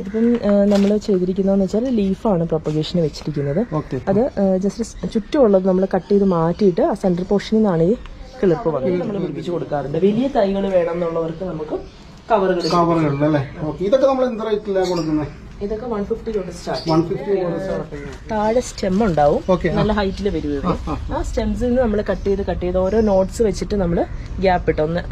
ഇതിപ്പം നമ്മൾ ചെയ്തിരിക്കുന്നതെന്ന് വെച്ചാൽ ലീഫാണ് പ്രൊപ്പഗേഷന് വെച്ചിരിക്കുന്നത്. അത് ജസ്റ്റ് ചുറ്റുമുള്ളത് നമ്മൾ കട്ട് ചെയ്ത് മാറ്റിയിട്ട് ആ സെൻട്രൽ പോർഷനിൽ നിന്നാണ് ഈ കിളിർപ്പ് വന്നത്. നമ്മൾ പിടിപ്പിച്ച് കൊടുക്കാറുണ്ട്. വലിയ തൈകൾ വേണം എന്നുള്ളവർക്ക് നമുക്ക് കവറുകൾ കവറുകൾ അല്ലേ? ഇതൊക്കെ നമ്മൾ എന്ത് റേറ്റിലാണ് കൊടുക്കുന്നത് ഇതൊക്കെ വൺ ഫിഫ്റ്റി സ്റ്റാർട്ട് താഴെ സ്റ്റെം ഉണ്ടാവും. നല്ല ഹൈറ്റിൽ വരും ഇത്. ആ സ്റ്റെംസിൽ നിന്ന് നമ്മൾ കട്ട് ചെയ്ത് കട്ട് ചെയ്ത് ഓരോ നോട്ട്സ് വെച്ചിട്ട് നമ്മൾ ഗ്യാപ്പ് ഇട്ട് ഒന്ന്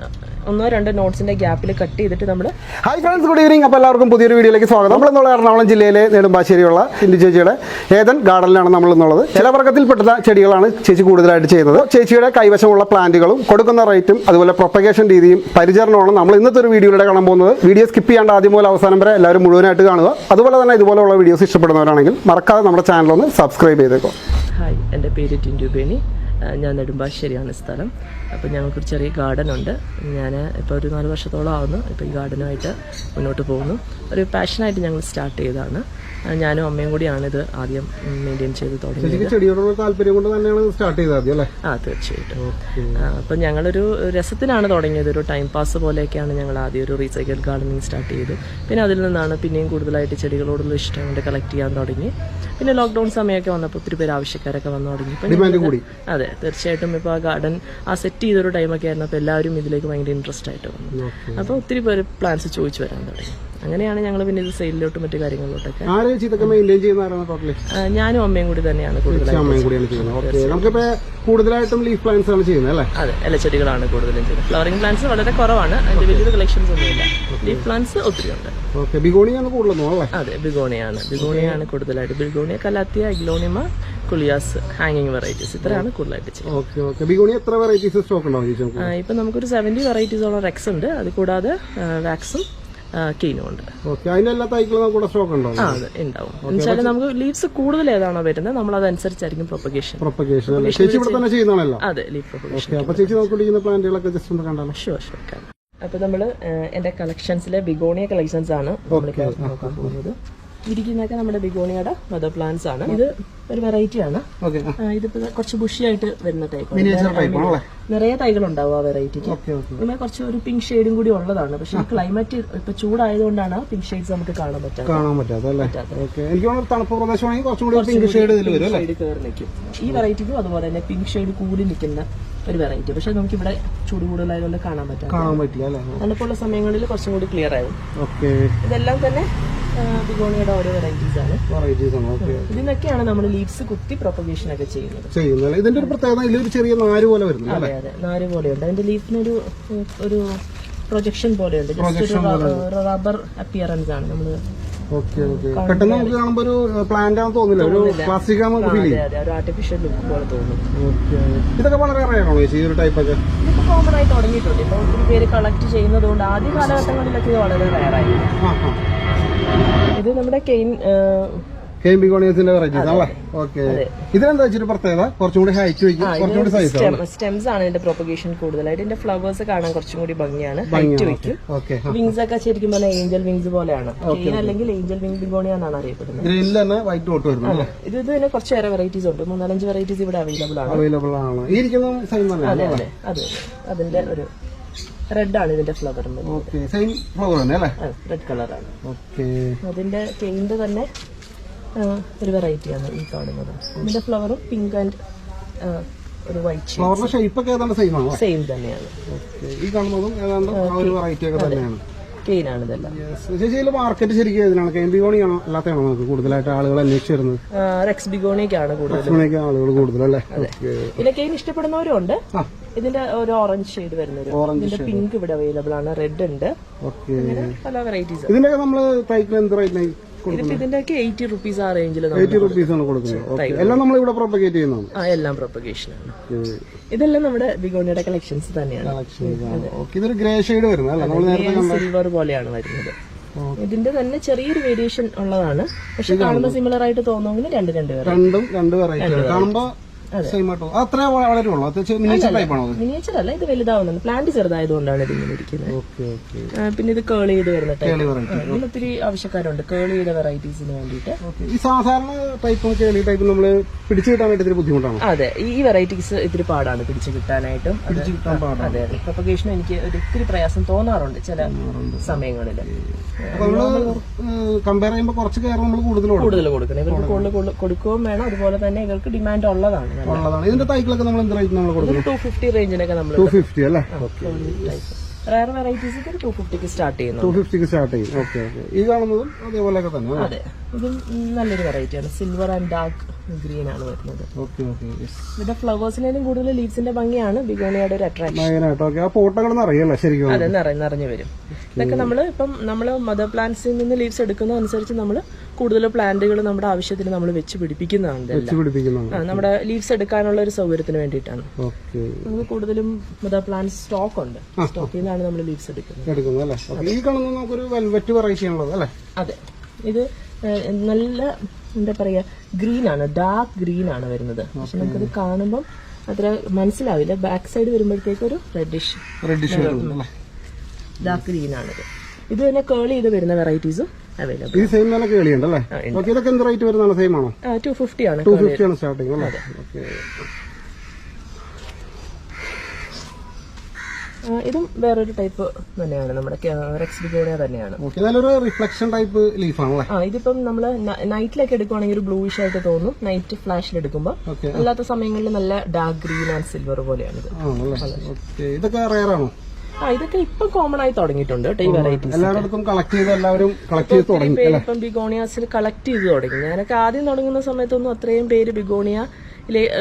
ഒന്നോ രണ്ടോ നോട്ട്സിന്റെ ഗ്യാപ്പിൽ കട്ട് ചെയ്തിട്ട് നമ്മൾ ഹായ് ഫ്രണ്ട്സ് ഗുഡ് ഈവനിങ് അപ്പോൾ എല്ലാവർക്കും പുതിയൊരു വീഡിയോയിലേക്ക് സ്വാഗതം. നമ്മൾ എന്നുള്ള എറണാകുളം ജില്ലയിലെ നെടുമ്പാശ്ശേരിയുള്ള ഹിന്ദു ചേച്ചിയുടെ ഏതൻ ഗാർഡനിലാണ് നമ്മൾ എന്നുള്ളത് ചില വർഗത്തിൽപ്പെട്ട ചെടികളാണ് ചേച്ചി കൂടുതലായിട്ട് ചെയ്യുന്നത്. ചേച്ചിയുടെ കൈവശമുള്ള പ്ലാന്റുകളും കൊടുക്കുന്ന റേറ്റും അതുപോലെ പ്രൊപ്പഗേഷൻ രീതിയും പരിചരണമാണ് നമ്മൾ ഇന്നത്തെ ഒരു വീഡിയോയിലൂടെ കാണാൻ പോകുന്നത്. വീഡിയോ സ്കിപ്പ് ചെയ്യാണ്ട് ആദ്യം മുതൽ അവസാനം വരെ എല്ലാവരും മുഴുവനായിട്ട് കാണുക. അതുപോലെ തന്നെ ഇതുപോലെയുള്ള വീഡിയോസ് ഇഷ്ടപ്പെടുന്നവരാണെങ്കിൽ മറക്കാതെ നമ്മുടെ ചാനലൊന്ന് ഒന്ന് സബ്സ്ക്രൈബ് ചെയ്തേക്കും. ഹായ് എന്റെ പേര് ടിൻഡു ബേണി. ഞാൻ നെടുമ്പാശ്ശേരിയാണ് സ്ഥലം. അപ്പോൾ ഞങ്ങൾക്കൊരു ചെറിയ ഗാർഡൻ ഉണ്ട്. ഞാൻ ഇപ്പോൾ ഒരു നാല് വർഷത്തോളം ആവുന്നു ഇപ്പോൾ ഈ ഗാർഡനുമായിട്ട് മുന്നോട്ട് പോകുന്നു. ഒരു പാഷനായിട്ട് ഞങ്ങൾ സ്റ്റാർട്ട് ചെയ്തതാണ്. ഞാനും അമ്മയും കൂടിയാണ് ഇത് ആദ്യം മെയിന്റെയിൻ ചെയ്ത് തുടങ്ങിയത്. ചെടിയോടുള്ള താല്പര്യം കൊണ്ട് തന്നെയാണ് സ്റ്റാർട്ട് ചെയ്തത് ആദ്യം അല്ലേ? ആ തീർച്ചയായിട്ടും. അപ്പം ഞങ്ങളൊരു രസത്തിനാണ് തുടങ്ങിയത്. ഒരു ടൈം പാസ് പോലെയൊക്കെയാണ് ഞങ്ങൾ ആദ്യം ഒരു റീസൈക്കിൾ ഗാർഡനിങ് സ്റ്റാർട്ട് ചെയ്ത്. പിന്നെ അതിൽ നിന്നാണ് പിന്നെയും കൂടുതലായിട്ട് ചെടികളോടുള്ള ഇഷ്ടം കൊണ്ട് കളക്ട് ചെയ്യാൻ തുടങ്ങി. പിന്നെ ലോക്ക്ഡൌൺ സമയമൊക്കെ വന്നപ്പോൾ ഒത്തിരി പേര് ആവശ്യക്കാരൊക്കെ വന്നു തുടങ്ങി. ഇപ്പം അതെ തീർച്ചയായിട്ടും ഇപ്പോൾ ആ ഗാർഡൻ ആ സെറ്റ് ചെയ്തൊരു ടൈമൊക്കെ ആയിരുന്നു അപ്പോൾ എല്ലാവരും ഇതിലേക്ക് ഭയങ്കര ഇൻട്രസ്റ്റ് ആയിട്ട് വന്നു. അപ്പോൾ ഒത്തിരി പേര് പ്ലാൻസ് ചോദിച്ചു വരാൻ തുടങ്ങി. അങ്ങനെയാണ് ഞങ്ങൾ പിന്നെ ഇത് സെയിലിലോട്ടും മറ്റു കാര്യങ്ങളിലോട്ടൊക്കെ. ഞാനും അമ്മയും കൂടി തന്നെയാണ് കൂടുതലായിട്ട് ലീഫ് പ്ലാന്റ്സ് ആണ് ചെയ്യുന്നത് അല്ലേ? അതെ ഇലച്ചെടികളാണ് കൂടുതലും ചെയ്യുന്നത്. ഫ്ലവറിംഗ് പ്ലാന്റ്സ് വളരെ കുറവാണ്. അതിന്റെ വലിയൊരു കളക്ഷൻസ് ഒന്നുമില്ല. ലീഫ് പ്ലാന്റ്സ് ഒത്തിരി ഉണ്ട്. അതെ ബിഗോണിയാണ്. ബിഗോണിയാണ് കൂടുതലായിട്ട്. ബിഗോണിയ കലാത്തിയ ഇഗ്ലോണിമ കുളിയാസ് ഹാങ്ങിങ് വെറൈറ്റീസ് ഇത്രയാണ് കൂടുതലായിട്ട് ചെയ്യുന്നത്. ഇപ്പം നമുക്കൊരു സെവന്റി വെറൈറ്റീസോളം റെക്സ് ഉണ്ട്. അത് കൂടാതെ വാക്സും ഉണ്ട് സ്റ്റോക്ക് ഉണ്ടാവും ആ അതെ ഉണ്ടാവും എന്നുവെച്ചാൽ നമുക്ക് ലീവ്സ് കൂടുതൽ ഏതാണോ വരുന്നത് നമ്മൾ അതനുസരിച്ചായിരിക്കും പ്രൊപ്പഗേഷൻ അതെ പ്രൊപ്പഗേഷൻ അപ്പൊ ഷുവർ ഷുവർ നമ്മൾ എന്റെ കളക്ഷൻസിലെ ബിഗോണിയ കളക്ഷൻസ് ആണ് നമ്മളിപ്പോ നോക്കാൻ പോകുന്നത്. ഇരിക്കുന്നതൊക്കെ നമ്മുടെ ബിഗോണിയുടെ മദർ പ്ലാന്റ്സ് ആണ്. ഇത് ഒരു വെറൈറ്റി ആണ്. ഇതിപ്പോ കുറച്ച് ബുഷിയായിട്ട് വരുന്ന ടൈപ്പ് നിറയെ തൈകൾ ഉണ്ടാവും ആ വെറൈറ്റിക്ക് പിന്നെ കുറച്ച് ഒരു പിങ്ക് ഷെയ്ഡും കൂടി ഉള്ളതാണ്. പക്ഷെ ക്ലൈമറ്റ് ഇപ്പൊ ചൂടായതുകൊണ്ടാണ് പിങ്ക് ഷെയ്ഡ്സ് നമുക്ക് കാണാൻ പറ്റാത്ത കാണാൻ പറ്റാത്ത തണുപ്പ് പ്രദേശമാണെങ്കിൽ കുറച്ചും കൂടി പിങ്ക് ഷെയ്ഡ് ഷെയ്ഡ് കയറി നിൽക്കും. ഈ വെറൈറ്റിക്കും അതുപോലെ തന്നെ പിങ്ക് ഷെയ്ഡ് കൂടി നിൽക്കുന്ന ഒരു വെറൈറ്റി പക്ഷെ നമുക്ക് ഇവിടെ ചൂട് കൂടുതലായതുകൊണ്ട് കാണാൻ പറ്റാം കാണാൻ പറ്റില്ല തണുപ്പുള്ള സമയങ്ങളിൽ കുറച്ചും കൂടി ക്ലിയർ ആവും. ഇതെല്ലാം തന്നെ ബിഗോണിയുടെ ഓരോ വെറൈറ്റീസ് ആണ്. വെറൈറ്റീസ് ആണ് ഓക്കെ ഇതിനൊക്കെയാണ് നമ്മൾ ലീവ്സ് കുത്തി പ്രൊപ്പഗേഷൻ ഒക്കെ ചെയ്യുന്നത്. ചെയ്യുന്നത്. ഇതിന്റെ ഒരു പ്രത്യേകത ഇതിലൊരു ചെറിയ നാര് പോലെ വരുന്നു അതെ അതെ. നാര് പോലെയുണ്ട്. അതിന്റെ ലീഫിനൊരു ഒരു പ്രൊജക്ഷൻ പോലെയുണ്ട്. ജസ്റ്റ് ഒരു റബ്ബർ അപ്പിയറൻസ് ആണ് ഓക്കെ പെട്ടെന്ന് നമുക്ക് കാണുമ്പോൾ ഒരു പ്ലാന്റ് ആണെന്ന് തോന്നില്ല. ഒരു പ്ലാസ്റ്റിക് ആണെന്ന് ഫീൽ ചെയ്യും. ആർട്ടിഫിഷ്യൽ ലുക്ക് പോലെ തോന്നും. ഇതൊക്കെ വളരെ റയറാണോ ചേച്ചി ഈ ഒരു ടൈപ്പ് ഒക്കെ? ഇതിപ്പോ കോമൺ ആയി തുടങ്ങിയിട്ടുണ്ട്. ഇപ്പൊ ഒത്തിരി പേര് കളക്ട് ചെയ്യുന്നതുകൊണ്ട് ആദ്യ കാലഘട്ടങ്ങളിലൊക്കെ വളരെ റയറായിരുന്നു ഇത് നമ്മുടെ കെയിൻ കെയിം ബിഗോണിയസിന്റെ വെറൈറ്റീസ് ആണല്ലേ? ഓക്കെ ഇതിനെന്താ വെച്ചിട്ട് പ്രത്യേകത? കുറച്ചുകൂടി ഹൈറ്റ് വെക്കും കുറച്ചുകൂടി സൈസ് സ്റ്റെംസ് ആണ്. ഇതിന്റെ പ്രൊപ്പഗേഷൻ കൂടുതലായിട്ട്. ഇതിന്റെ ഫ്ലവേഴ്സ് കാണാൻ കുറച്ചും കൂടി ഭംഗിയാണ്. ഹൈറ്റ് വെക്കും വിങ്സ് ഒക്കെ ശരിക്കും പറഞ്ഞാൽ ഏഞ്ചൽ വിങ്സ് പോലെയാണ്. കെയിൻ അല്ലെങ്കിൽ ഏഞ്ചൽ വിങ് ബിഗോണിയ എന്നാണ് അറിയപ്പെടുന്നത്. ഗ്രീനിൽ തന്നെ വൈറ്റ് ഡോട്ട് വരുന്നു ഇത് ഇതിന് കുറച്ച് വേറെ വെറൈറ്റീസ് ഉണ്ട്. മൂന്നാലഞ്ച് വെറൈറ്റീസ് ഇവിടെ അവൈലബിൾ ആണ്. അവൈലബിൾ ആണ്. ഇരിക്കുന്ന അതെ അതെ. അതിന്റെ ഒരു റെഡ് ആണ് ഇതിന്റെ ഫ്ലവർ സെയിം ഫ്ലവർ തന്നെ അല്ലേ? റെഡ് കളറാണ് ഓക്കെ അതിന്റെ പെയിന്റ് തന്നെ ഒരു വെറൈറ്റിയാണ് ഈ കാണുന്നത്. ഇതിന്റെ ഫ്ലവറും പിങ്ക് ആൻഡ് ഒരു വൈറ്റ് ഫ്ലവറിന്റെ ഷേപ്പ് ഒക്കെ ഏതാണ്ട് സെയിം ആണ്? സെയിം തന്നെയാണ്. ഈ കാണുന്നതും ഏതാണ്ട് ആ ഒരു വെറൈറ്റി ഒക്കെ തന്നെയാണ്. കെയിനാണ് ഇതെല്ലാം. മാർക്കറ്റ് ശരിക്കും ഏതിനാണ്? കെയിം ബിഗോണിയാണോ അല്ലാത്തതാണോ നമുക്ക് കൂടുതലായിട്ട് ആളുകൾ അന്വേഷിച്ച് വരുന്നത് റെക്സ് ബിഗോണിയൊക്കെയാണ് കൂടുതൽ ആളുകൾ ഓക്കെ ഇതിലെ കെയിൻ ഇഷ്ടപ്പെടുന്നവരും ഉണ്ട്. ഇതിന്റെ ഒരു ഓറഞ്ച് ഷെയ്ഡ് വരുന്നൊരു. ഇതിന്റെ പിങ്ക് ഇവിടെ അവൈലബിൾ ആണ്. റെഡ് ഉണ്ട്. പല വെറൈറ്റീസ് ഇതിനൊക്കെ നമ്മൾ എന്ത് എയ്റ്റി റുപ്പീസ് ആ റേഞ്ചിൽ എയ്റ്റി റുപ്പീസ് ആണ് കൊടുക്കുന്നത്. ഓക്കെ എല്ലാം നമ്മൾ ഇവിടെ പ്രൊപ്പഗേറ്റ് ചെയ്യുന്നതാണ്. ആ എല്ലാം പ്രൊപ്പഗേഷൻ ആണ്. ഇതെല്ലാം നമ്മുടെ ബിഗോണിയുടെ കളക്ഷൻസ് തന്നെയാണ്. ഇതൊരു ഗ്രേ ഷെയ്ഡ് വരുന്നത് സിൽവർ പോലെയാണ് വരുന്നത്. ഇതിന്റെ തന്നെ ചെറിയൊരു വേരിയേഷൻ ഉള്ളതാണ്. പക്ഷെ കാണുമ്പോൾ സിമിലർ ആയിട്ട് തോന്നുമെങ്കിൽ രണ്ട് രണ്ട് രണ്ടും രണ്ട് വെറൈറ്റി കാണുമ്പോ സെയിം ആയിട്ട് അത്ര വളരുള്ളൂ മിനിയേച്ചർ ടൈപ്പ് ആണോ മിനിയേച്ചർ അല്ല ഇത് വലുതാവുന്നത് പ്ലാന്റ് ചെറുതായതുകൊണ്ടാണ് ഇത് ഇങ്ങനെ ഇരിക്കുന്നത്. പിന്നെ ഇത് കേളി ചെയ്ത് വരുന്ന ടൈപ്പ് ഒത്തിരി ആവശ്യക്കാരുണ്ട്. കേൾ ചെയ്ത വെറൈറ്റീസിന് വേണ്ടിയിട്ട്. ഈ സാധാരണ ടൈപ്പ് കേളി ടൈപ്പ് നമ്മൾ പിടിച്ചു കിട്ടാൻ വേണ്ടി ബുദ്ധിമുട്ടാണ്? അതെ. ഈ വെറൈറ്റീസ് ഇത്തിരി പാടാണ് പിടിച്ചു കിട്ടാനായിട്ടും. പിടിച്ചു കിട്ടാൻ പാടാണ്. അതെ അതെ. എനിക്ക് ഒത്തിരി പ്രയാസം തോന്നാറുണ്ട് ചില സമയങ്ങളിൽ കമ്പയർ ചെയ്യുമ്പോൾ കുറച്ച് കെയർ നമ്മൾ കൂടുതൽ കൂടുതൽ കൊടുക്കണം. ഇവർക്ക് കൂടുതൽ കൊടു- കൊടുക്കുകയും വേണം. അതുപോലെ തന്നെ ഇവർക്ക് ഡിമാൻഡ് ഉള്ളതാണ്. ഉള്ളതാണ്. ഇതിന്റെ തൈകളൊക്കെ നമ്മൾ എന്ത് റേറ്റ് നമ്മൾ കൊടുക്കും ടു ഫിഫ്റ്റി റേഞ്ചിനൊക്കെ നമ്മൾ ടു ഫിഫ്റ്റി അല്ലേ? റയർ വെറൈറ്റീസ് ടു ഫിഫ്റ്റിക്ക് സ്റ്റാർട്ട് ചെയ്യുന്നു ടു ഫിഫ്റ്റിക്ക് സ്റ്റാർട്ട് ചെയ്യും. ഓക്കെ ഓക്കെ ഈ കാണുന്നതും അതേപോലെയൊക്കെ തന്നെ അതെ. ഇതും നല്ലൊരു വെറൈറ്റിയാണ് സിൽവർ ആൻഡ് ഡാർക്ക് ഗ്രീൻ ആണ് വരുന്നത്. ഓക്കെ ഓക്കെ ഇതിന്റെ ഫ്ലവേഴ്സിനേലും കൂടുതൽ ലീവ്സിന്റെ ഭംഗിയാണ്. ബിഗോണിയുടെ ഒരു അട്രാക്ഷൻ പോട്ടകൾ ശരിക്കും. അതെ നിറഞ്ഞു വരും. ഇതൊക്കെ നമ്മൾ ഇപ്പം നമ്മൾ മദർ പ്ലാന്റ്സിൽ നിന്ന് ലീവ്സ് എടുക്കുന്ന അനുസരിച്ച് നമ്മൾ കൂടുതൽ പ്ലാന്റുകൾ നമ്മുടെ ആവശ്യത്തിന് നമ്മൾ വെച്ച് പിടിപ്പിക്കുന്നതാണ് നമ്മുടെ ലീവ്സ് എടുക്കാനുള്ള ഒരു സൗകര്യത്തിന് വേണ്ടിയിട്ടാണ്. നമുക്ക് കൂടുതലും പ്ലാന്റ് സ്റ്റോക്ക് ഉണ്ട്. സ്റ്റോക്കിൽ നിന്നാണ് നമ്മൾ ലീവ്സ് എടുക്കുന്നത്. ഈ കാണുന്നത് നമുക്കൊരു വെൽവെറ്റ് വെറൈറ്റി ആണുള്ളത് അല്ലേ? അതെ. ഇത് നല്ല എന്താ പറയാ ഗ്രീൻ ആണ്. ഡാർക്ക് ഗ്രീൻ ആണ് വരുന്നത്. പക്ഷെ നമുക്കത് കാണുമ്പം അത്ര മനസ്സിലാവില്ല. ബാക്ക് സൈഡ് വരുമ്പോഴത്തേക്ക് ഒരു റെഡിഷ് റെഡിഷ് ഡാർക്ക് ഗ്രീൻ ആണിത്. ഇത് തന്നെ കേൾ ചെയ്ത് വരുന്ന വെറൈറ്റീസും അവൈലബിൾ ഈ സെയിം തന്നെ കേളിയുണ്ട് ഓക്കെ ഇതൊക്കെ എന്ത് റേറ്റ് വരുന്നതാണ്? സെയിം ആണോ? ടു ഫിഫ്റ്റി ആണ് ടു ഫിഫ്റ്റി ആണ് സ്റ്റാർട്ടിങ് അല്ലേ? ഓക്കെ. ഇതും വേറൊരു ടൈപ്പ് തന്നെയാണ്. നമ്മുടെ റെക്സ് ബിഗോണിയ തന്നെയാണ്. നല്ലൊരു റിഫ്ലക്ഷൻ ടൈപ്പ് ലീഫ് ആണല്ലേ? ആ ഇതിപ്പം നമ്മൾ നൈറ്റിലൊക്കെ എടുക്കുവാണെങ്കിൽ ഒരു ബ്ലൂയിഷ് ആയിട്ട് തോന്നും. നൈറ്റ് ഫ്ലാഷിൽ എടുക്കുമ്പോൾ അല്ലാത്ത സമയങ്ങളിൽ നല്ല ഡാർക്ക് ഗ്രീൻ ആൻഡ് സിൽവർ പോലെയാണ് ഓക്കെ ഇതൊക്കെ റയർ ആണോ? ആ ഇതൊക്കെ ഇപ്പൊ കോമൺ ആയി തുടങ്ങിയിട്ടുണ്ട് കേട്ടോ ഈ വെറൈറ്റീസ് എല്ലായിടത്തും കളക്ട് ചെയ്ത് എല്ലാവരും കളക്ട് ചെയ്ത് തുടങ്ങി ഇപ്പം ബിഗോണിയാസിൽ കളക്ട് ചെയ്ത് തുടങ്ങി. ഞാനൊക്കെ ആദ്യം തുടങ്ങുന്ന സമയത്തൊന്നും അത്രയും പേര് ബിഗോണിയ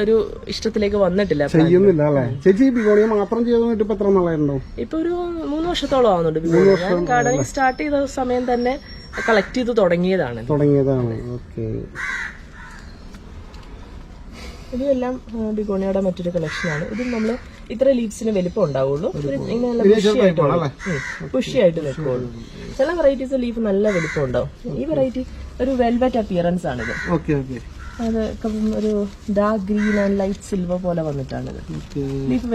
ഒരു ഇഷ്ടത്തിലേക്ക് വന്നിട്ടില്ല ചെയ്യുന്നില്ല അല്ലേ? ചേച്ചി ബിഗോണിയ മാത്രം ചെയ്ത് വന്നിട്ട് ഇപ്പൊ എത്ര നാളായിട്ടുണ്ടാവും? ഇപ്പൊ ഒരു മൂന്ന് വർഷത്തോളം ആവുന്നുണ്ട് ബിഗോണിയ. ഞാൻ ഗാർഡനിങ് സ്റ്റാർട്ട് ചെയ്ത സമയം തന്നെ കളക്ട് ചെയ്ത് തുടങ്ങിയതാണ്. തുടങ്ങിയതാണ് ഓക്കെ. ഇതെല്ലാം ബിഗോണിയുടെ മറ്റൊരു കളക്ഷനാണ് ഇതും നമ്മൾ ഇത്ര ലീവ്സിന് വലിപ്പം ഉണ്ടാവുള്ളൂ. ഇങ്ങനെ നല്ല നിൽക്കുള്ളൂ ചില വെറൈറ്റീസ് ലീഫ് നല്ല വലിപ്പം ഉണ്ടാവും. ഈ വെറൈറ്റി ഒരു വെൽവെറ്റ് അപ്പിയറൻസ് ആണിത്. അത് ഒരു dark green and light silver പോലെ വന്നിട്ടാണിത്. ലീഫ്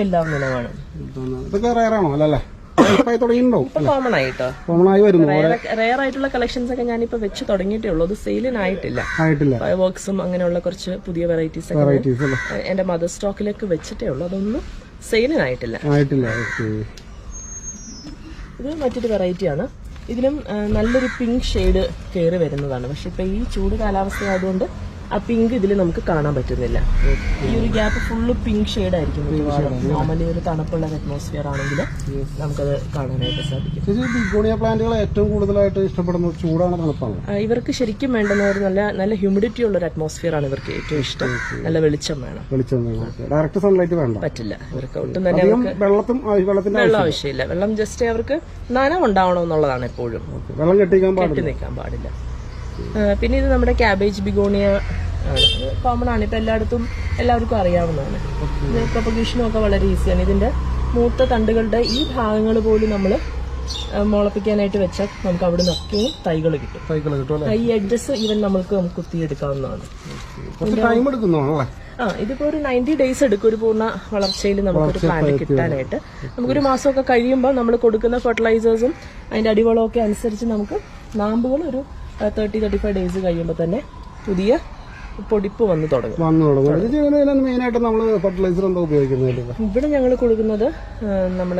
തുടങ്ങിയിട്ടുണ്ടാവും ഇപ്പൊ കോമൺ ആയിട്ടോ? കോമൺ ആയി വരുന്നു. റെയർ ആയിട്ടുള്ള കളക്ഷൻസ് ഒക്കെ ഞാനിപ്പോ വെച്ച് തുടങ്ങിയിട്ടേ ഉള്ളൂ. അത് സെയിലിനായിട്ടില്ല ആയിട്ടില്ല. വർക്ക്സും അങ്ങനെയുള്ള കുറച്ച് പുതിയ വെറൈറ്റീസ് എന്റെ മദർ സ്റ്റോക്കിലേക്ക് വെച്ചിട്ടേ ഉള്ളൂ. അതൊന്നും സെയിലിനായിട്ടില്ല ആയിട്ടില്ല ഇത് മറ്റൊരു വെറൈറ്റിയാണ് ഇതിലും ആ, നല്ലൊരു പിങ്ക് ഷെയ്ഡ് കയറി വരുന്നതാണ്. പക്ഷെ ഇപ്പൊ ഈ ചൂട് കാലാവസ്ഥ ആയതുകൊണ്ട് ആ പിങ്ക് ഇതിൽ നമുക്ക് കാണാൻ പറ്റുന്നില്ല. ഈ ഒരു ഗ്യാപ്പ് ഫുള്ള് പിങ്ക് ഷെയ്ഡ് ആയിരിക്കും നോർമലി ഒരു തണുപ്പുള്ള അറ്റ്മോസ്ഫിയർ ആണെങ്കിൽ നമുക്കത് കാണാനായിട്ട് സാധിക്കും. പ്ലാന്റുകൾ ഏറ്റവും കൂടുതലായിട്ട് ഇഷ്ടപ്പെടുന്നത് ചൂടാണ് തണുപ്പാണ്? ഇവർക്ക് ശരിക്കും വേണ്ടുന്ന ഒരു നല്ല നല്ല ഹ്യൂമിഡിറ്റി ഉള്ള ഒരു അറ്റ്മോസ്ഫിയർ ആണ് ഇവർക്ക് ഏറ്റവും ഇഷ്ടം. നല്ല വെളിച്ചം വേണം. വെളിച്ചം ഡയറക്റ്റ് സൺലൈറ്റ് വേണ്ട. പറ്റില്ല. ഇവർക്ക് ഒട്ടും തന്നെ വെള്ളത്തും വെള്ളം ആവശ്യമില്ല. വെള്ളം ജസ്റ്റ് അവർക്ക് നനവുണ്ടാവണം എന്നുള്ളതാണ് എപ്പോഴും. വെള്ളം കെട്ടി നിൽക്കാൻ പാടില്ല. പിന്നെ ഇത് നമ്മുടെ ക്യാബേജ് ബിഗോണിയ കോമൺ ആണ്. ഇപ്പം എല്ലായിടത്തും എല്ലാവർക്കും അറിയാവുന്നതാണ്. ഇത് പ്രൊപ്പഗേഷനും ഒക്കെ വളരെ ഈസിയാണ് ഇതിന്റെ മൂത്ത തണ്ടുകളുടെ ഈ ഭാഗങ്ങൾ പോലും നമ്മൾ മുളപ്പിക്കാനായിട്ട് വെച്ചാൽ നമുക്ക് അവിടെ നിന്നൊക്കെയും തൈകൾ കിട്ടും. ഈ എഡ്ജസ് ഈവൻ നമുക്ക് കുത്തിയെടുക്കാവുന്നതാണ്. ആ ഇതിപ്പോ ഒരു നയന്റി ഡേയ്സ് എടുക്കും. ഒരു പൂർണ വളർച്ചയിൽ നമുക്കൊരു പ്ലാന്റ് കിട്ടാനായിട്ട്. നമുക്കൊരു മാസമൊക്കെ കഴിയുമ്പോൾ നമ്മൾ കൊടുക്കുന്ന ഫെർട്ടിലൈസേഴ്സും അതിന്റെ അടിവളവും ഒക്കെ അനുസരിച്ച് നമുക്ക് നാമ്പുകൾ ഒരു തേർട്ടി തേർട്ടി ഫൈവ് ഡേയ്സ് കഴിയുമ്പോൾ തന്നെ പുതിയ പൊടിപ്പ് വന്ന് തുടങ്ങും. വന്നു തുടങ്ങും. മെയിനായിട്ട് നമ്മൾ ഫെർട്ടിലൈസർ എന്താ ഉപയോഗിക്കുന്നത്? ഇവിടെ ഞങ്ങൾ കൊടുക്കുന്നത് നമ്മൾ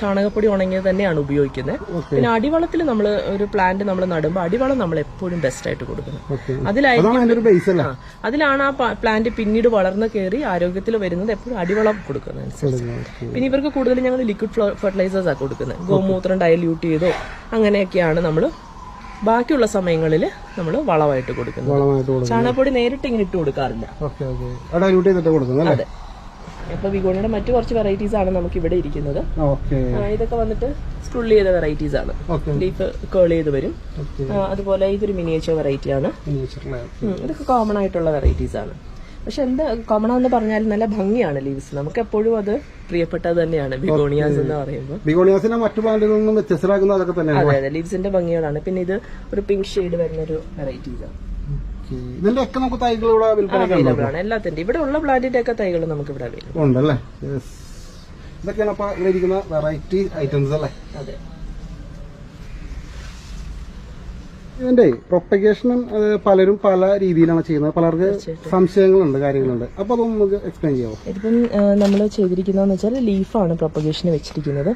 ചാണകപ്പൊടി ഉണങ്ങിയത് തന്നെയാണ് ഉപയോഗിക്കുന്നത്. പിന്നെ അടിവളത്തിൽ നമ്മൾ ഒരു പ്ലാന്റ് നമ്മൾ നടുമ്പോൾ അടിവളം നമ്മൾ എപ്പോഴും ബെസ്റ്റ് ആയിട്ട് കൊടുക്കുന്നത് അതിലായിരിക്കും അതിലാണ് ആ പ്ലാന്റ് പിന്നീട് വളർന്ന് കയറി ആരോഗ്യത്തിൽ വരുന്നത് എപ്പോഴും അടിവളം കൊടുക്കുന്നത്. പിന്നെ ഇവർക്ക് കൂടുതൽ ഞങ്ങൾ ലിക്വിഡ് ഫെർട്ടിലൈസേഴ്സ് ആണ് കൊടുക്കുന്നത്. ഗോമൂത്രം ഡയല്യൂട്ട് ചെയ്തോ അങ്ങനെയൊക്കെയാണ് നമ്മൾ ബാക്കിയുള്ള സമയങ്ങളിൽ നമ്മൾ വളമായിട്ട് കൊടുക്കുന്നു. ചാണകപ്പൊടി നേരിട്ട് ഇങ്ങനെ ഇട്ട് കൊടുക്കാറില്ല. അതെ. അപ്പൊ വിഗോണിയുടെ മറ്റു കുറച്ച് വെറൈറ്റീസ് ആണ് നമുക്ക് ഇവിടെ ഇരിക്കുന്നത് ഇതൊക്കെ വന്നിട്ട് സ്ക്രുൾ ചെയ്ത വെറൈറ്റീസ് ആണ്. ലീഫ് കേൾ ചെയ്ത് വരും. അതുപോലെ ഇതൊരു മിനിയേച്ചർ വെറൈറ്റി ആണ്. ഇതൊക്കെ കോമൺ ആയിട്ടുള്ള വെറൈറ്റീസ് ആണ്. പക്ഷെ എന്താ കോമൺ എന്ന് പറഞ്ഞാൽ നല്ല ഭംഗിയാണ് ലീവ്സ് നമുക്ക് എപ്പോഴും അത് പ്രിയപ്പെട്ടത് തന്നെയാണ് ബിഗോണിയാസ് എന്ന് പറയുമ്പോൾ. ബിഗോണിയാസിനെ മറ്റു പ്ലാന്റുകളിൽ നിന്നും വ്യത്യസ്തരാക്കുന്നത് അതൊക്കെ തന്നെയാണ്. അതെ അതെ. ലീവ്സിന്റെ ഭംഗികളാണ്. പിന്നെ ഇത് ഒരു പിങ്ക് ഷെയ്ഡ് വരുന്ന ഒരു വെറൈറ്റീസാണ് ഇതിന്റെ ഒക്കെ നമുക്ക് തൈകൾ ഇവിടെ? അവൈലബിൾ ആണ്. എല്ലാത്തിന്റെ ഇവിടെ ഉള്ള പ്ലാന്റിന്റെ ഒക്കെ തൈകൾ നമുക്ക് ഇവിടെ അവൈലബിൾ ഉണ്ടല്ലേ. ഇതൊക്കെയാണ് അപ്പൊ ഇവിടെ ഇരിക്കുന്ന വെറൈറ്റി ഐറ്റംസ് അല്ലേ? അതെ. ഇതിന്റെ പ്രൊപ്പഗേഷനും പലരും പല രീതിയിലാണ് ചെയ്യുന്നത്. പലർക്ക് സംശയങ്ങളുണ്ട് കാര്യങ്ങളുണ്ട്. അപ്പൊ അതൊന്നും നമുക്ക് എക്സ്പ്ലെയിൻ ചെയ്യാമോ ഇതിപ്പം നമ്മൾ ചെയ്തിരിക്കുന്നതെന്ന് വെച്ചാൽ ലീഫാണ് പ്രൊപ്പഗേഷന് വെച്ചിരിക്കുന്നത്.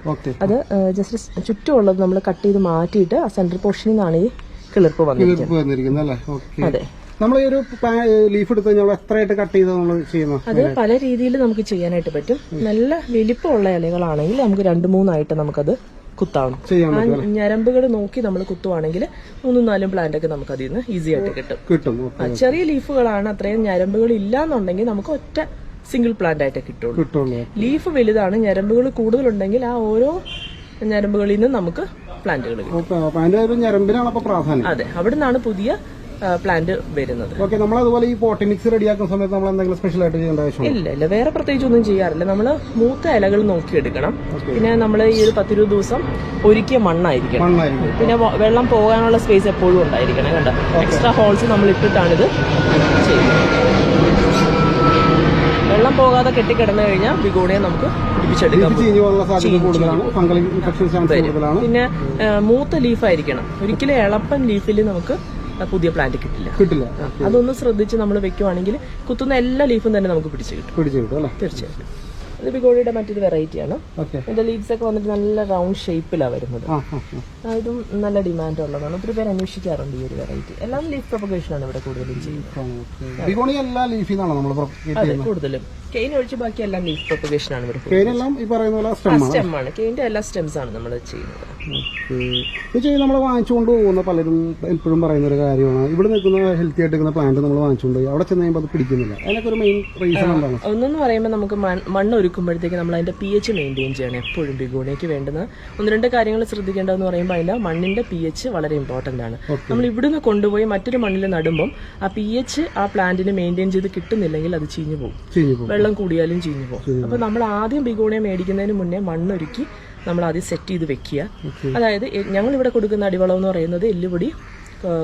അത് ജസ്റ്റ് ചുറ്റുമുള്ളത് നമ്മൾ കട്ട് ചെയ്ത് മാറ്റിയിട്ട് ആ സെൻട്രൽ പോർഷനിൽ നിന്നാണ് ഈ കിളിർപ്പ് വന്നിരിക്കുന്നത്. അതെ. നമ്മൾ ഈ ഒരു ലീഫ് എടുത്ത് നമ്മൾ എത്രയായിട്ട് കട്ട് ചെയ്ത് നമ്മൾ ചെയ്യുന്നത്? അത് പല രീതിയിൽ നമുക്ക് ചെയ്യാനായിട്ട് പറ്റും. നല്ല വലിപ്പമുള്ള ഇലകളാണെങ്കിൽ നമുക്ക് രണ്ട് മൂന്നായിട്ട് നമുക്കത് കുത്താവണം. ആ ഞരമ്പുകൾ നോക്കി നമ്മൾ കുത്തുവാണെങ്കിൽ മൂന്നും നാലും പ്ലാന്റ് ഒക്കെ നമുക്ക് അതിൽ നിന്ന് ഈസി ആയിട്ട് കിട്ടും. കിട്ടും. ചെറിയ ലീഫുകളാണ് അത്രയും ഞരമ്പുകൾ ഇല്ല എന്നുണ്ടെങ്കിൽ നമുക്ക് ഒറ്റ സിംഗിൾ പ്ലാന്റ് ആയിട്ട് കിട്ടുള്ളൂ. കിട്ടുള്ളൂ ലീഫ് വലുതാണ് ഞരമ്പുകൾ കൂടുതലുണ്ടെങ്കിൽ ആ ഓരോ ഞരമ്പുകളിൽ നിന്ന് നമുക്ക് പ്ലാന്റുകൾ കിട്ടും. അതെ അവിടെ നിന്നാണ് പുതിയ പ്ലാന്റ് വരുന്നത്. ഓക്കെ നമ്മൾ അതുപോലെ ഈ പോട്ടി മിക്സ് റെഡിയാക്കുന്ന സമയത്ത് നമ്മൾ എന്തെങ്കിലും സ്പെഷ്യൽ ആയിട്ട് ചെയ്യേണ്ട ആവശ്യം ഇല്ല ഇല്ല. വേറെ പ്രത്യേകിച്ച് ഒന്നും ചെയ്യാറില്ല. നമ്മൾ മൂത്ത ഇലകൾ നോക്കിയെടുക്കണം. പിന്നെ നമ്മൾ ഈ ഒരു പത്തിരുപത് ദിവസം ഒരുക്കിയ മണ്ണായിരിക്കണം. മണ്ണായിരിക്കും പിന്നെ വെള്ളം പോകാനുള്ള സ്പേസ് എപ്പോഴും ഉണ്ടായിരിക്കണം കണ്ടോ? എക്സ്ട്രാ ഹോൾസ് നമ്മൾ ഇട്ടിട്ടാണിത് ചെയ്യുന്നത്. വെള്ളം പോകാതെ കെട്ടിക്കിടന്നു കഴിഞ്ഞാൽ ബിഗോണിയെ നമുക്ക് പിടിപ്പിച്ചെടുക്കാം പിന്നെ മൂത്ത ലീഫായിരിക്കണം ഒരിക്കലും ഇളപ്പൻ ലീഫിൽ നമുക്ക് പുതിയ പ്ലാന്റ് കിട്ടില്ല. കിട്ടില്ല. അതൊന്ന് ശ്രദ്ധിച്ച് നമ്മൾ വെക്കുവാണെങ്കിൽ കുത്തുന്ന എല്ലാ ലീഫും തന്നെ നമുക്ക് പിടിച്ചു കിട്ടും. പിടിച്ചു കിട്ടും അല്ലേ? തീർച്ചയായിട്ടും. ഇത് ബിഗോണിയുടെ മറ്റൊരു വെറൈറ്റിയാണ് ഇതിന്റെ ലീവ്സ് ഒക്കെ വന്നിട്ട് നല്ല റൗണ്ട് ഷേപ്പിലാണ് വരുന്നത്. ഇതും നല്ല ഡിമാൻഡ് ഉള്ളതാണ്. ഒത്തിരി പേര് അന്വേഷിക്കാറുണ്ട് ഈ ഒരു വെറൈറ്റി എല്ലാം ലീഫ് പ്രൊപ്പഗേഷൻ ആണ് ഇവിടെ കൂടുതലും ചെയ്യുന്നത്. അതെ കൂടുതലും. കെയിൻ ഒഴിച്ച് ബാക്കി എല്ലാം ലീഫ് പ്രൊപ്പഗേഷൻ ആണ് ഇവിടെ കെയിനെല്ലാം ഈ പറയുന്ന പോലെ സ്റ്റെം ആണ്. സ്റ്റെം ആണ്. കെയിന്റെ എല്ലാ സ്റ്റെംസ് ആണ് നമ്മൾ ചെയ്യുന്നത്. നമ്മൾ വാങ്ങിച്ചുകൊണ്ട് പോകുന്ന പലരും എപ്പോഴും പറയുന്ന ഒരു കാര്യമാണ്. ഇവിടെ നിൽക്കുന്ന ഹെൽത്തി ആയിട്ട് നിൽക്കുന്ന പ്ലാന്റ് നമ്മൾ വാങ്ങിച്ചുകൊണ്ട് അവിടെ ചെന്ന് കഴിയുമ്പോൾ അത് പിടിക്കുന്നില്ല. അതിനൊക്കെ ഒരു മെയിൻ റീസൺ എന്താണ്? ഒന്നെന്ന് പറയുമ്പോൾ നമുക്ക് മണ്ണ് ഒരുക്കുമ്പോഴത്തേക്ക് നമ്മൾ അതിന്റെ പി എച്ച് മെയിന്റെയിൻ ചെയ്യണം. എപ്പോഴും ബിഗോണിയയ്ക്ക് വേണ്ടുന്ന ഒന്ന് രണ്ട് കാര്യങ്ങൾ ശ്രദ്ധിക്കേണ്ടതെന്ന് പറയുമ്പോൾ അതിന്റെ മണ്ണിന്റെ പി എച്ച് വളരെ ഇമ്പോർട്ടന്റ് ആണ്. നമ്മൾ ഇവിടുന്ന് കൊണ്ടുപോയി മറ്റൊരു മണ്ണിൽ നടുമ്പം ആ പി എച്ച് ആ പ്ലാന്റിന് മെയിന്റെയിൻ ചെയ്ത് കിട്ടുന്നില്ലെങ്കിൽ അത് ചീഞ്ഞു പോകും. വെള്ളം കൂടിയാലും ചീഞ്ഞു പോകും. അപ്പോൾ നമ്മൾ ആദ്യം ബിഗോണിയ മേടിക്കുന്നതിന് മുന്നേ മണ്ണൊരുക്കി നമ്മൾ ആദ്യം സെറ്റ് ചെയ്ത് വെക്കുക. അതായത് ഞങ്ങൾ ഇവിടെ കൊടുക്കുന്ന അടിവളം എന്ന് പറയുന്നത് എല്ലുപൊടി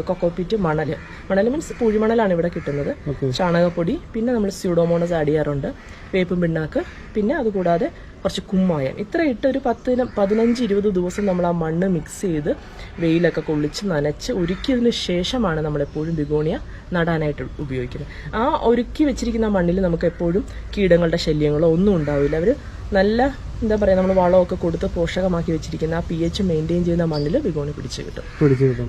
കൊക്കോപ്പിറ്റ് മണൽ മണൽ. മീൻസ് പുഴിമണലാണ് ഇവിടെ കിട്ടുന്നത്. ചാണകപ്പൊടി പിന്നെ നമ്മൾ സ്യൂഡോമോണസ് ആഡ് ചെയ്യാറുണ്ട്. വേപ്പും പിണ്ണാക്ക്. പിന്നെ അതുകൂടാതെ കുറച്ച് കുമ്മായം. ഇത്ര ഇട്ട് ഒരു പത്തിന് പതിനഞ്ച് ഇരുപത് ദിവസം നമ്മൾ ആ മണ്ണ് മിക്സ് ചെയ്ത് വെയിലൊക്കെ കൊള്ളിച്ച് നനച്ച് ഒരുക്കിയതിന് ശേഷമാണ് നമ്മൾ എപ്പോഴും ബിഗോണിയ നടാനായിട്ട് ഉപയോഗിക്കുന്നത്. ആ ഒരുക്കി വെച്ചിരിക്കുന്ന മണ്ണിൽ നമുക്ക് എപ്പോഴും കീടങ്ങളുടെ ശല്യങ്ങളോ ഒന്നും ഉണ്ടാവില്ല. അവർ നല്ല എന്താ പറയുക നമ്മൾ വളമൊക്കെ കൊടുത്ത് പോഷകമാക്കി വെച്ചിരിക്കുന്ന ആ പി എച്ച് മെയിന്റെയിൻ ചെയ്യുന്ന മണ്ണിൽ ബിഗോണി പിടിച്ച് കിട്ടും.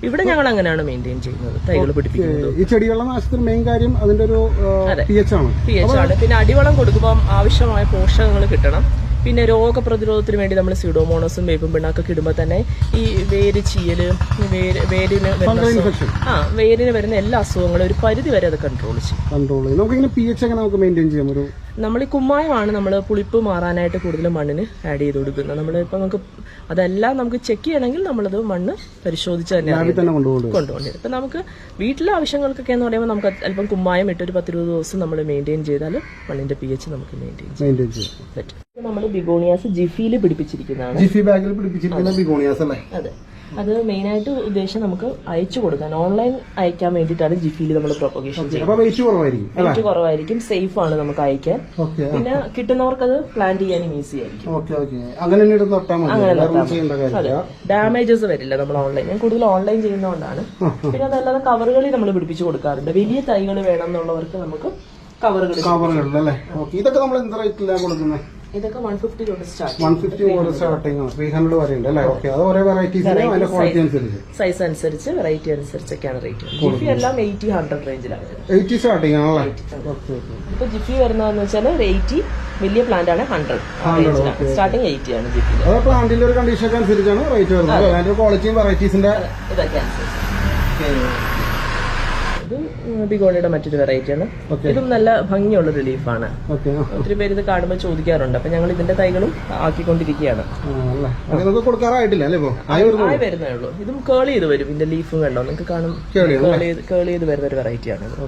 ഇവിടെ ഞങ്ങൾ അങ്ങനെയാണ് മെയിന്റെയിൻ ചെയ്യുന്നത് തൈകൾ പിടിപ്പിക്കുന്നത്. ഈ ചെടികളുടെ നാശത്തിന് മെയിൻ കാര്യം അതിന്റെ ഒരു പി എച്ച് ആണ്. പി എച്ച് ആണ് പിന്നെ അടിവളം കൊടുക്കുമ്പോൾ ആവശ്യമായ പോഷകങ്ങൾ കിട്ടണം. പിന്നെ രോഗപ്രതിരോധത്തിന് വേണ്ടി നമ്മൾ സിഡോമോണസും വേപ്പും പിണ്ണാക്കൊക്കെ ഇടുമ്പോൾ തന്നെ ഈ വേര് ചീയൽ വേര് വേരിന് വരുന്ന ആ വേരിന് വരുന്ന എല്ലാ അസുഖങ്ങളും ഒരു പരിധി വരെ അത് കൺട്രോൾ ചെയ്യും. കൺട്രോൾ ചെയ്യും. നമുക്ക് പി എച്ച് എങ്ങനെ നമുക്ക് മെയിന്റെയിൻ ചെയ്യാം. ഒരു നമ്മൾ ഈ കുമ്മായമാണ് നമ്മൾ പുളിപ്പ് മാറാനായിട്ട് കൂടുതൽ മണ്ണിന് ആഡ് ചെയ്ത് കൊടുക്കുന്നത്. നമ്മൾ ഇപ്പം നമുക്ക് അതെല്ലാം നമുക്ക് ചെക്ക് ചെയ്യണമെങ്കിൽ നമ്മളത് മണ്ണ് പരിശോധിച്ച് തന്നെയാണ് തന്നെ കൊണ്ടുപോകേണ്ടത് ഇപ്പം നമുക്ക് വീട്ടിലെ ആവശ്യങ്ങൾക്കൊക്കെ എന്ന് പറയുമ്പോൾ നമുക്ക് അല്പം കുമ്മായം ഇട്ട് ഒരു പത്തിരുപത് ദിവസം നമ്മൾ മെയിന്റെയിൻ ചെയ്താൽ മണ്ണിന്റെ പി എച്ച് നമുക്ക് മെയിന്റെയിൻ ചെയ്യാൻ പറ്റും നമ്മൾ ബിഗോണിയാസ് ജിഫിയിൽ പിടിപ്പിച്ചിരിക്കുന്നതാണ്. ജിഫി ബാഗിൽ പിടിപ്പിച്ചിരിക്കുന്ന ബിഗോണിയാസ് അല്ലേ? അതെ. അത് മെയിനായിട്ട് ഉദ്ദേശം നമുക്ക് അയച്ചു കൊടുക്കാൻ ഓൺലൈൻ അയക്കാൻ വേണ്ടിട്ടാണ് ജിഫിയിൽ നമ്മൾ പ്രൊപ്പഗേഷൻ ചെയ്യുന്നത്. കുറവായിരിക്കും സേഫ് ആണ് നമുക്ക് അയക്കാൻ. പിന്നെ കിട്ടുന്നവർക്ക് അത് പ്ലാൻ ചെയ്യാനും ഈസി ആയിരിക്കും അങ്ങനെ ഡാമേജസ് വരില്ല നമ്മൾ ഓൺലൈൻ ഞാൻ കൂടുതൽ ഓൺലൈൻ ചെയ്യുന്നതുകൊണ്ടാണ്. പിന്നെ അതല്ലാതെ കവറുകളിൽ നമ്മൾ പിടിപ്പിച്ചു കൊടുക്കാറുണ്ട്. വലിയ തൈകൾ വേണം എന്നുള്ളവർക്ക് നമുക്ക് കവറുകൾ കവറുകളിൽ അല്ലേ? ഓക്കെ ഇതൊക്കെ നമ്മൾ എന്ത് റേറ്റിലാണ് കൊടുക്കുന്നത് ഇതൊക്കെ വൺ ഫിഫ്റ്റി തൊട്ട് സ്റ്റാർട്ട് വൺ ഫിഫ്റ്റി മുതൽ സ്റ്റാർട്ടിങ് ആണ്. ത്രീ ഹൺഡ്രഡ് വരെ ഉണ്ട് അല്ലേ? ഓക്കെ അത് ഓരോ അതിന്റെ ക്വാളിറ്റി അനുസരിച്ച്. സൈസ് അനുസരിച്ച് വെറൈറ്റി അനുസരിച്ചൊക്കെയാണ് റേറ്റ് ജിഫി എല്ലാം എയ്റ്റി ഹൺഡ്രഡ് റേഞ്ചിലാണ് എയ്റ്റി സ്റ്റാർട്ടിങ് ആണല്ലേ ഇപ്പൊ ജിഫി വരുന്നതെന്ന് വെച്ചാൽ എയ്റ്റി വലിയ പ്ലാന്റ് ആണ് ഹൺഡ്രഡ് സ്റ്റാർട്ടിംഗ് എയ്റ്റി ആണ് ജിഫി അത് പ്ലാന്റിന്റെ ഒരു കണ്ടീഷൻ അനുസരിച്ചാണ് റേറ്റ് വരുന്നത്? അതിന്റെ ക്വാളിറ്റിയും വെറൈറ്റീസിന്റെ ഇതൊക്കെ അനുസരിച്ച്. ബിഗോണിയുടെ മറ്റൊരു വെറൈറ്റിയാണ് ആണ്. ഇതും നല്ല ഭംഗിയുള്ള റിലീഫാണ് ഓക്കെ ഒത്തിരി പേര് ഇത് കാണുമ്പോൾ ചോദിക്കാറുണ്ട്. അപ്പൊ ഞങ്ങൾ ഇതിന്റെ തൈകളും ആക്കിക്കൊണ്ടിരിക്കുകയാണ്. കൊടുക്കാറായിട്ടില്ല ആയി വരുന്നു ഉള്ളൂ. ഇതും കേൾ ചെയ്ത് വരും. ഇതിന്റെ ലീഫും കണ്ടോ? നിങ്ങൾക്ക് കാണും. കേളി കേൾ ചെയ്ത് വരുന്ന ഒരു വെറൈറ്റിയാണ് ആണ്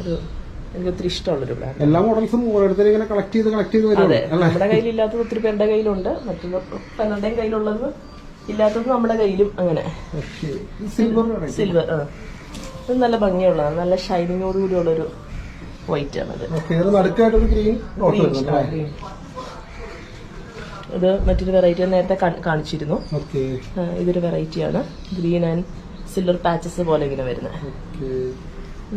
ഒരു എനിക്ക് ഒത്തിരി ഇഷ്ടമുള്ളൊരു പ്ലാന്റ് എല്ലാ മോഡൽസും ഓരോരുത്തരും ഇങ്ങനെ കളക്ട് ചെയ്ത് കളക്ട് ചെയ്ത് അതെ. നമ്മുടെ കയ്യിലില്ലാത്തത് ഒത്തിരി പേരുടെ കയ്യിലുണ്ട്. മറ്റുള്ള പലരുടെയും കയ്യിലുള്ളത് ഇല്ലാത്തത് നമ്മുടെ കയ്യിലും അങ്ങനെ. സിൽവർ സിൽവർ ആ. ഇത് നല്ല ഭംഗിയുള്ളതാണ് നല്ല ഷൈനിങ്ങോട് കൂടിയുള്ളൊരു വൈറ്റ് ആണത്. ഓക്കെ ഇത് മറ്റൊരു വെറൈറ്റി നേരത്തെ കാണിച്ചിരുന്നു. ഇതൊരു വെറൈറ്റിയാണ് ഗ്രീൻ ആൻഡ് സിൽവർ പാച്ചസ് പോലെ ഇങ്ങനെ വരുന്നത്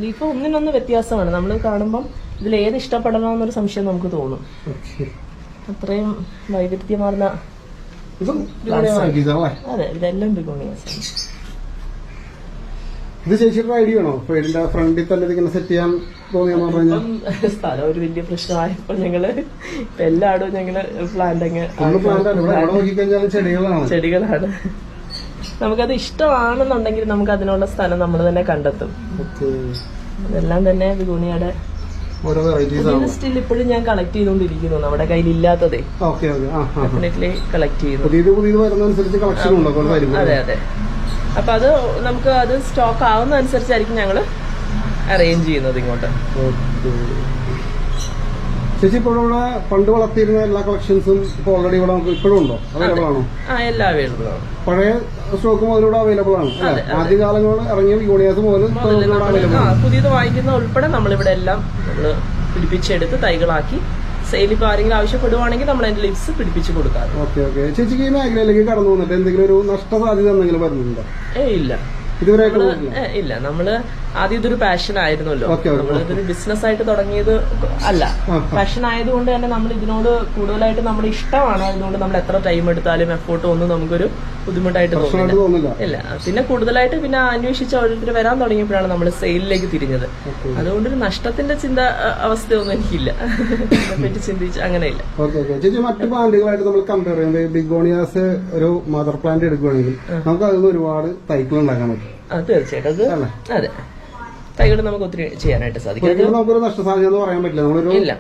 ലീഫ് ഒന്നിനൊന്ന് വ്യത്യാസമാണ്. നമ്മൾ കാണുമ്പം ഇതിൽ ഏത് ഇഷ്ടപ്പെടണമെന്നൊരു സംശയം നമുക്ക് തോന്നും. അത്രയും വൈവിധ്യമാർന്ന അതെ ഇതെല്ലാം ബിഗോണിയാസ് ഇത് ചേച്ചിയുടെ ഐഡിയ ആണോ? വീടിന്റെ ഫ്രണ്ടിൽ തന്നെ ഇതിങ്ങനെ സെറ്റ് ചെയ്യാൻ തോന്നിയെന്ന് പറഞ്ഞു? സ്ഥലം ഒരു വലിയ പ്രശ്നമായപ്പോൾ ഞങ്ങൾ ഇപ്പൊ എല്ലായിടവും ഞങ്ങൾ പ്ലാന്റ് അങ്ങ് ഫുള്ള് ആണ്. ഇവിടെ എവിടെ നോക്കിക്കഴിഞ്ഞാലും ചെടികളാണ്. ചെടികളാണ്. നമുക്കത് ഇഷ്ടമാണെന്നുണ്ടെങ്കിൽ നമുക്ക് അതിനുള്ള സ്ഥലം നമ്മൾ തന്നെ കണ്ടെത്തും. അതെല്ലാം തന്നെ ബിഗോണിയുടെ ആണ്. സ്റ്റിൽ ഇപ്പോഴും ഞാൻ കളക്ട് ചെയ്തോണ്ടിരിക്കുന്നു നമ്മുടെ കയ്യിൽ ഇല്ലാത്തതേ ഡെഫിനറ്റ്ലി കളക്ട് ചെയ്യുന്നു അതെ അതെ. അപ്പൊ അത് നമുക്ക് അത് സ്റ്റോക്ക് ആവുന്ന അനുസരിച്ചായിരിക്കും ഞങ്ങൾ അറേഞ്ച് ചെയ്യുന്നത് ഇങ്ങോട്ട്. ചേച്ചി ഇപ്പോൾ ഇവിടെ പണ്ട് വളർത്തിയിരുന്ന എല്ലാ കളക്ഷൻസും ഇപ്പോൾ ഓൾറെഡി ഇവിടെ നമുക്ക് ഇപ്പോഴും ഉണ്ടോ? അവൈലബിൾ ആണോ? ആ എല്ലാം അവൈലബിൾ ആണ്. പഴയ സ്റ്റോക്ക് മുതൽ ഇവിടെ അവൈലബിൾ ആണ് ആദ്യ കാലങ്ങളിൽ ഇറങ്ങിയ യൂണിയാസ് മുതൽ പുതിയത് വാങ്ങിക്കുന്ന ഉൾപ്പെടെ നമ്മളിവിടെ എല്ലാം നമ്മൾ പിടിപ്പിച്ചെടുത്ത് തൈകളാക്കി സെയിൽ ഇപ്പൊ ആരെങ്കിലും ആവശ്യപ്പെടുവാണെങ്കിൽ നമ്മൾ അതിന്റെ ലിപ്സ് പിടിപ്പിച്ച് കൊടുക്കാറ് ഓക്കെ ഓക്കെ. ചേച്ചിക്ക് ഈ മേഖലയിലേക്ക് കടന്നു വന്നിട്ട് എന്തെങ്കിലും ഒരു നഷ്ടസാധ്യത എന്തെങ്കിലും വരുന്നുണ്ടോ? ഏ ഇല്ല. ഇതുവരെ ഇല്ല. നമ്മൾ ആദ്യം ഇതൊരു പാഷൻ ആയിരുന്നല്ലോ. ഇതൊരു ബിസിനസ് ആയിട്ട് തുടങ്ങിയത് അല്ല. പാഷൻ ആയതുകൊണ്ട് തന്നെ നമ്മൾ ഇതിനോട് കൂടുതലായിട്ട് നമ്മുടെ ഇഷ്ടമാണ്. അതുകൊണ്ട് നമ്മൾ എത്ര ടൈം എടുത്താലും എഫോർട്ടും ഒന്നും നമുക്കൊരു ബുദ്ധിമുട്ടായിട്ട് തോന്നില്ല. ഇല്ല. പിന്നെ കൂടുതലായിട്ട് പിന്നെ അന്വേഷിച്ച് ഓരോരുത്തർ വരാൻ തുടങ്ങിയപ്പോഴാണ് നമ്മൾ സെയിലിലേക്ക് തിരിഞ്ഞത്. അതുകൊണ്ട് ഒരു നഷ്ടത്തിന്റെ ചിന്ത അവസ്ഥയൊന്നും എനിക്കില്ല. പറ്റി ചിന്തിച്ച് അങ്ങനെയില്ല. ചേച്ചി മറ്റു പ്ലാന്റുകളായിട്ട് നമ്മൾ കമ്പയർ ചെയ്യുമ്പോൾ ബിഗോണിയാസ് ഒരു മദർ പ്ലാന്റ് എടുക്കുകയാണെങ്കിൽ നമുക്ക് അതിൽ ഒരുപാട് തൈകൾ ഉണ്ടാക്കാൻ പറ്റും. തീർച്ചയായിട്ടും? അതെ. തൈകൾ നമുക്ക് ഒത്തിരി ചെയ്യാനായിട്ട് സാധിക്കും. നമുക്കൊരു നഷ്ടസാധ്യത എന്ന് പറയാൻ പറ്റില്ല. നമ്മളൊരു ഇല്ല.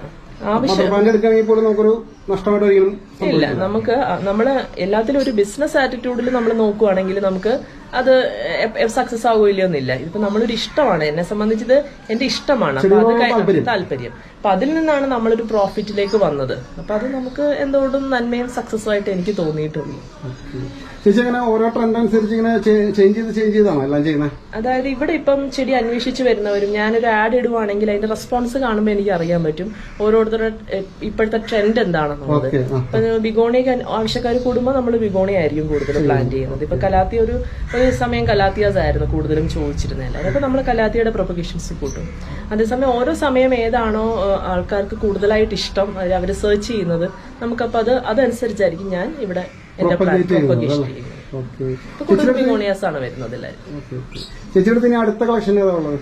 ഇല്ല. നമുക്ക് നമ്മൾ എല്ലാത്തിലും ഒരു ബിസിനസ് ആറ്റിറ്റ്യൂഡിൽ നമ്മൾ നോക്കുവാണെങ്കിൽ നമുക്ക് അത് സക്സസ് ആവുകയില്ല എന്നില്ല. ഇപ്പൊ നമ്മളൊരു ഇഷ്ടമാണ്. എന്നെ സംബന്ധിച്ചത് എന്റെ ഇഷ്ടമാണ്. അപ്പൊ അത്. താല്പര്യം. അപ്പൊ അതിൽ നിന്നാണ് നമ്മളൊരു പ്രോഫിറ്റിലേക്ക് വന്നത്. അപ്പൊ അത് നമുക്ക് എന്തുകൊണ്ടും നന്മയും സക്സസ് ആയിട്ട് എനിക്ക് തോന്നിയിട്ടുള്ളൂ ചേച്ചി അങ്ങനെ ഓരോ ട്രെൻഡ് അനുസരിച്ച് ഇങ്ങനെ ചേഞ്ച് ചെയ്ത് ചേഞ്ച് ചെയ്താണോ എല്ലാം ചെയ്യുന്നത് അതായത് ഇവിടെ ഇപ്പം ചെടി അന്വേഷിച്ച് വരുന്നവരും ഞാനൊരു ആഡ് ഇടുവാണെങ്കിൽ അതിന്റെ റെസ്പോൺസ് കാണുമ്പോൾ എനിക്ക് അറിയാൻ പറ്റും ഓരോരുത്തരുടെ ഇപ്പോഴത്തെ ട്രെൻഡ് എന്താണെന്നുള്ളത്. ആ. ഇപ്പൊ ബിഗോണിയൊക്കെ ആവശ്യക്കാർ കൂടുമ്പോൾ നമ്മൾ ബിഗോണി ആയിരിക്കും കൂടുതൽ പ്ലാൻ ചെയ്യുന്നത്. ഇപ്പൊ കലാത്തി ഒരു ഒരു സമയം കലാത്തിയാസ് ആയിരുന്നു കൂടുതലും ചോദിച്ചിരുന്നത് എല്ലാവരും അപ്പൊ നമ്മൾ കലാത്തിയുടെ പ്രൊപ്പഗേഷൻസ് കൂട്ടും. അതേസമയം ഓരോ സമയം ഏതാണോ ആൾക്കാർക്ക് കൂടുതലായിട്ട് ഇഷ്ടം അവർ സെർച്ച് ചെയ്യുന്നത്. നമുക്കപ്പോൾ അത് അതനുസരിച്ചായിരിക്കും ഞാൻ ഇവിടെ എന്റെ ബിഗോണിയാസ് ആണ് വരുന്നത് എല്ലാവരും ഓക്കെ ഓക്കെ ചേച്ചിയുടെ ഇനി അടുത്ത കളക്ഷൻ ഏതാ ഉള്ളത്?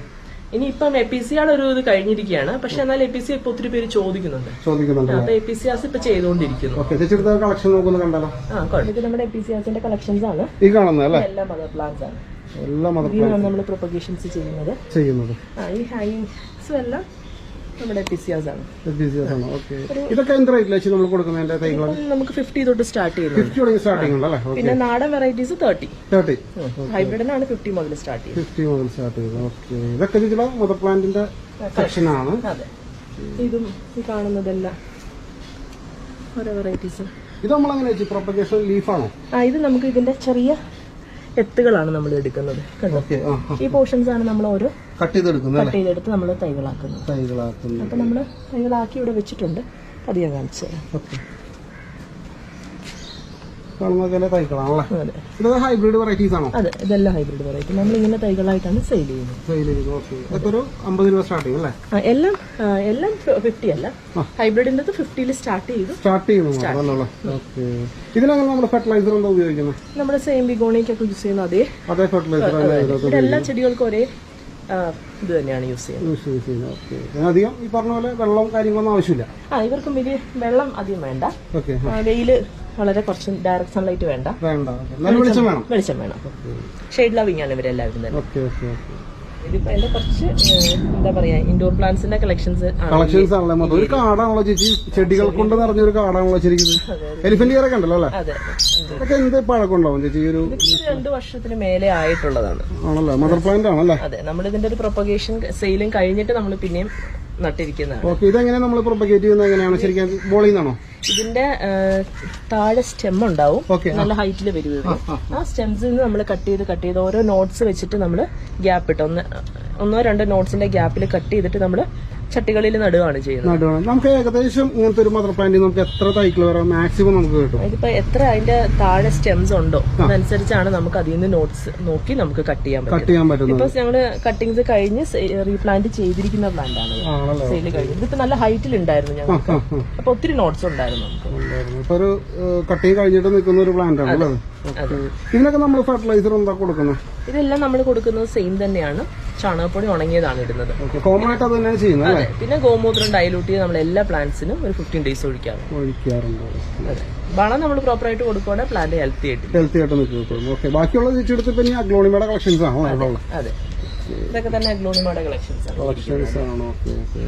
ഇനി ഇപ്പം എ പി സി ആൾ ഒരു ഇത് കഴിഞ്ഞിരിക്കുകയാണ്. പക്ഷെ എന്നാൽ എ പി സി ഇപ്പൊ ഒത്തിരി പേര് ചോദിക്കുന്നുണ്ട്. ചോദിക്കുന്നുണ്ട് അപ്പൊ എ പി സി ആസ് ഇപ്പൊ ചെയ്തുകൊണ്ടിരിക്കുന്നു. ചേച്ചിയുടെ കളക്ഷൻ നോക്കുന്നു കണ്ടാലോ? ആ ഇത് നമ്മുടെ എ പി സി ആസിന്റെ കളക്ഷൻസ് ആണ്. ഈ കാണുന്നത് അല്ലേ? എല്ലാം മദർ പ്ലാന്റ്സ് ആണ്. എല്ലാ മദർ ഇതിനാണ് നമ്മൾ പ്രൊപ്പഗേഷൻസ് ചെയ്യുന്നത്. ചെയ്യുന്നത്. ആ ഈ ഹൈസും എല്ലാം നമ്മുടെ എ പി സി ആണ്. ഇതൊക്കെ എന്ത് റേറ്റിൽ വെച്ച് നമ്മൾ കൊടുക്കുന്നതിന്റെ തൈകൾ നമുക്ക് ഫിഫ്റ്റി തൊട്ട് സ്റ്റാർട്ട് ചെയ്യുന്നത്. ഫിഫ്റ്റി തുടങ്ങി സ്റ്റാർട്ടിംഗ് ഉണ്ടല്ലേ പിന്നെ നാടൻ വെറൈറ്റീസ് തേർട്ടി തേർട്ടി ഹൈബ്രിഡിനാണ് ഫിഫ്റ്റി മുതൽ സ്റ്റാർട്ട് ചെയ്യുന്നത്. ഫിഫ്റ്റി മുതൽ സ്റ്റാർട്ട് ചെയ്തത് ഓക്കെ ഇതൊക്കെ ചേച്ചിയുടെ മദർ പ്ലാന്റിന്റെ സെക്ഷനാണ് ഇതും ഈ കാണുന്നതെല്ലാം ഓരോ വെറൈറ്റീസ് ഇത് നമ്മൾ അങ്ങനെ പ്രൊപ്പഗേഷൻ ലീഫാണോ ആ ഇത് നമുക്ക് ഇതിന്റെ ചെറിയ എത്തുകളാണ് നമ്മൾ എടുക്കുന്നത്. കണ്ടോ. ഈ പോർഷൻസ് ആണ് നമ്മൾ ഓരോ കട്ട് ചെയ്തെടുക്കുന്നത് കട്ട് ചെയ്തെടുത്ത് നമ്മൾ തൈകളാക്കുന്നു. തൈകളാക്കുന്നു. അപ്പൊ നമ്മൾ തൈകളാക്കി ഇവിടെ വെച്ചിട്ടുണ്ട്. അത് ഞാൻ കാണിച്ചു തരാം. ഓക്കെ. ഹൈബ്രിഡ് വെറൈറ്റീസ് ആണോ? അതെ ഇതെല്ലാം ഹൈബ്രിഡ് വെറൈറ്റി നമ്മൾ ഇങ്ങനെ തൈകളായിട്ടാണ് സെയിൽ ചെയ്യുന്നത്. സെയിൽ രൂപ സ്റ്റാർട്ടിംഗ് അല്ലേ? എല്ലാം എല്ലാം ഫിഫ്റ്റി അല്ല. ഹൈബ്രിഡിന്റെ ഫിഫ്റ്റിയിൽ സ്റ്റാർട്ട് ചെയ്തു. സ്റ്റാർട്ട് ചെയ്യുന്നു. ഇതിനങ്ങനെ നമ്മൾ ഫെർട്ടിലൈസർ എന്താ ഉപയോഗിക്കുന്നത്? നമ്മുടെ സെയിം ബിഗോണിക്കൊക്കെ യൂസ് ചെയ്യുന്ന അതേ അതേ ഫെർട്ടിലൈസർ എല്ലാ ചെടികൾക്കും ഒരേ ഇത് തന്നെയാണ് യൂസ് ചെയ്യുന്നത്. യൂസ് യൂസ് ചെയ്യുന്നത്. ഓക്കെ അധികം ഈ പറഞ്ഞ പോലെ വെള്ളവും കാര്യങ്ങളൊന്നും ആവശ്യമില്ല. ആ ഇവർക്കും വലിയ വെള്ളം അധികം വേണ്ട. ഓക്കെ വെയിൽ വളരെ കുറച്ച് ഡയറക്ട് സൺലൈറ്റ് വേണ്ട. വേണ്ട. വെളിച്ചം വേണം. വെളിച്ചം വേണം. ഷെയ്ഡ് ലവിങ് ആണ് ഇവരെല്ലാവരും തന്നെ. ഓക്കെ ഓക്കെ ഓക്കെ ഇതിപ്പോ എന്റെ കുറച്ച് എന്താ പറയാ ഇൻഡോർ പ്ലാന്റ്സിന്റെ കളക്ഷൻസ് കളക്ഷൻസ് ആണല്ലേ ഒരു കാടാണല്ലോ ചേച്ചി. ചെടികൾ കൊണ്ട് നിറഞ്ഞ ഒരു കാടാണല്ലോ വെച്ചിരിക്കുന്നത് എലിഫന്റ് ഇയറൊക്കെ ഉണ്ടല്ലോ അല്ലേ. അതൊക്കെ എന്ത് പഴക്കം ഉണ്ടാവും ചേച്ചി ഈ ഒരു രണ്ട് ഒരു രണ്ടു വർഷത്തിന് മേലെ ആയിട്ടുള്ളതാണ്. ആണല്ലോ? മദർ പ്ലാന്റ് ആണല്ലേ? അതെ നമ്മൾ ഇതിന്റെ ഒരു പ്രൊപ്പഗേഷൻ സെയിലും കഴിഞ്ഞിട്ട് നമ്മൾ പിന്നെയും നട്ടിരിക്കുന്നതാണ്. ഓക്കെ ഇതെങ്ങനെ നമ്മൾ പ്രൊപ്പഗേറ്റ് ചെയ്യുന്നത് എങ്ങനെയാണ്? ശരിക്കും ബോളിൽ നിന്നാണോ ഇതിന്റെ താഴെ സ്റ്റെം ഉണ്ടാവും. നല്ല ഹൈറ്റിൽ വരും ആ സ്റ്റെംസിൽ നിന്ന് നമ്മൾ കട്ട് ചെയ്ത് കട്ട് ചെയ്ത് ഓരോ നോട്ട്സ് വെച്ചിട്ട് നമ്മൾ ഗ്യാപ്പ് ഇട്ട്. ഒന്ന് ഒന്നോ രണ്ടോ നോട്ട്സിന്റെ ഗ്യാപ്പിൽ കട്ട് ചെയ്തിട്ട് നമ്മൾ ചട്ടികളിൽ നടുകയാണ് ചെയ്യുന്നത്. നടുവാണ്. നമുക്ക് ഏകദേശം ഇങ്ങനത്തെ ഒരു മദർ പ്ലാന്റ് നമുക്ക് എത്ര തൈകൾ വരാം മാക്സിമം നമുക്ക് കിട്ടും? ഇതിപ്പോ എത്ര അതിന്റെ താഴെ സ്റ്റെംസ് ഉണ്ടോ? അതനുസരിച്ചാണ് നമുക്ക് അതിൽ നിന്ന് നോട്ട്സ് നോക്കി നമുക്ക് കട്ട് ചെയ്യാൻ കട്ട് ചെയ്യാൻ പറ്റും ഇപ്പൊ ഞങ്ങൾ കട്ടിങ്സ് കഴിഞ്ഞ് റീപ്ലാന്റ് ചെയ്തിരിക്കുന്ന പ്ലാന്റ് ആണ് സെയിൽ കഴിഞ്ഞു. ഇതിപ്പോ നല്ല ഹൈറ്റിൽ ഉണ്ടായിരുന്നു ഞങ്ങൾക്ക്. അപ്പൊ ഒത്തിരി നോട്ട്സ് ഉണ്ടായിരുന്നു. ഇപ്പൊ ഒരു കട്ടിങ് കഴിഞ്ഞിട്ട് നിൽക്കുന്ന ഒരു പ്ലാന്റ് ആണ് അല്ലേ ഇതിനൊക്കെ നമ്മൾ ഫെർട്ടിലൈസർ എന്താ കൊടുക്കുന്നത് ഇതെല്ലാം നമ്മൾ കൊടുക്കുന്നത് സെയിം തന്നെയാണ്. ചാണകപ്പൊടി ഉണങ്ങിയതാണ് ഇടുന്നത്. ഓക്കെ കോമൺ ആയിട്ട് അത് തന്നെയാണ് ചെയ്യുന്നത് അല്ലേ? അതെ പിന്നെ ഗോമൂത്രം ഡൈലൂട്ട് ചെയ്ത് നമ്മൾ എല്ലാ പ്ലാന്റ്സിനും ഒരു ഫിഫ്റ്റീൻ ഡേയ്സ് ഒഴിക്കാറുണ്ട് ഒഴിക്കാറുണ്ട്. അതെ. വളം നമ്മൾ പ്രോപ്പർ ആയിട്ട് കൊടുക്കുവാണെങ്കിൽ പ്ലാന്റ് ഹെൽത്തി ആയിട്ട് ഹെൽത്തി ആയിട്ട് നിൽക്കും ഓക്കെ ബാക്കിയുള്ള ചേച്ചിയെടുത്ത് പിന്നെ അഗ്ലോണിമയുടെ കളക്ഷൻസ് ആണോ? അതെ ഇതൊക്കെ തന്നെ അഗ്ലോണിമയുടെ കളക്ഷൻസ് ആണ്. കളക്ഷൻസ് ആണോ ഓക്കെ ഓക്കെ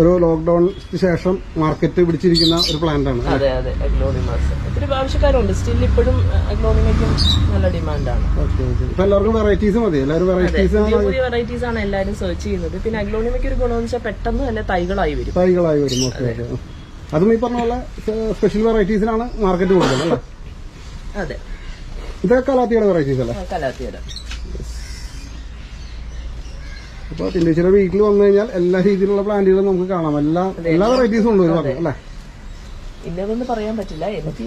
ഒരു ലോക്ക്ഡൌണിന് ശേഷം മാർക്കറ്റ് പിടിച്ചിരിക്കുന്ന ഒരു പ്ലാന്റ് ആണ് അതെ അതെ അഗ്ലോണിമാസ് ഒത്തിരി ആവശ്യക്കാരുണ്ട്. സ്റ്റിൽ ഇപ്പോഴും അഗ്ലോണിമയ്ക്കും നല്ല ഡിമാൻഡാണ്. ഇപ്പൊ എല്ലാവർക്കും വെറൈറ്റീസ് മതി. എല്ലാവരും വെറൈറ്റീസ് പുതിയ വെറൈറ്റീസ് ആണ് എല്ലാവരും സെർച്ച് ചെയ്യുന്നത്. പിന്നെ അഗ്ലോണിമയ്ക്ക് ഒരു ഗുണമെന്ന് വെച്ചാൽ പെട്ടെന്ന് തന്നെ തൈകളായി വരും. തൈകളായി വരും. ഓക്കെ അതും. ഈ പറഞ്ഞ പോലെ സ്പെഷ്യൽ വെറൈറ്റീസിനാണ് മാർക്കറ്റ് കൂടുതൽ അല്ലേ? അതെ. ഇതൊക്കെ കലാത്തിയുടെ വെറൈറ്റീസ് അല്ലേ? കലാത്തിയുടെ. അപ്പോൾ ചില വീട്ടിൽ വന്നു കഴിഞ്ഞാൽ എല്ലാ രീതിയിലുള്ള പ്ലാന്റുകളും നമുക്ക് കാണാം. എല്ലാ എല്ലാ വെറൈറ്റീസും ഉണ്ട് അല്ലേ? ഇന്നതൊന്നും പറയാൻ പറ്റില്ല. എനിക്ക്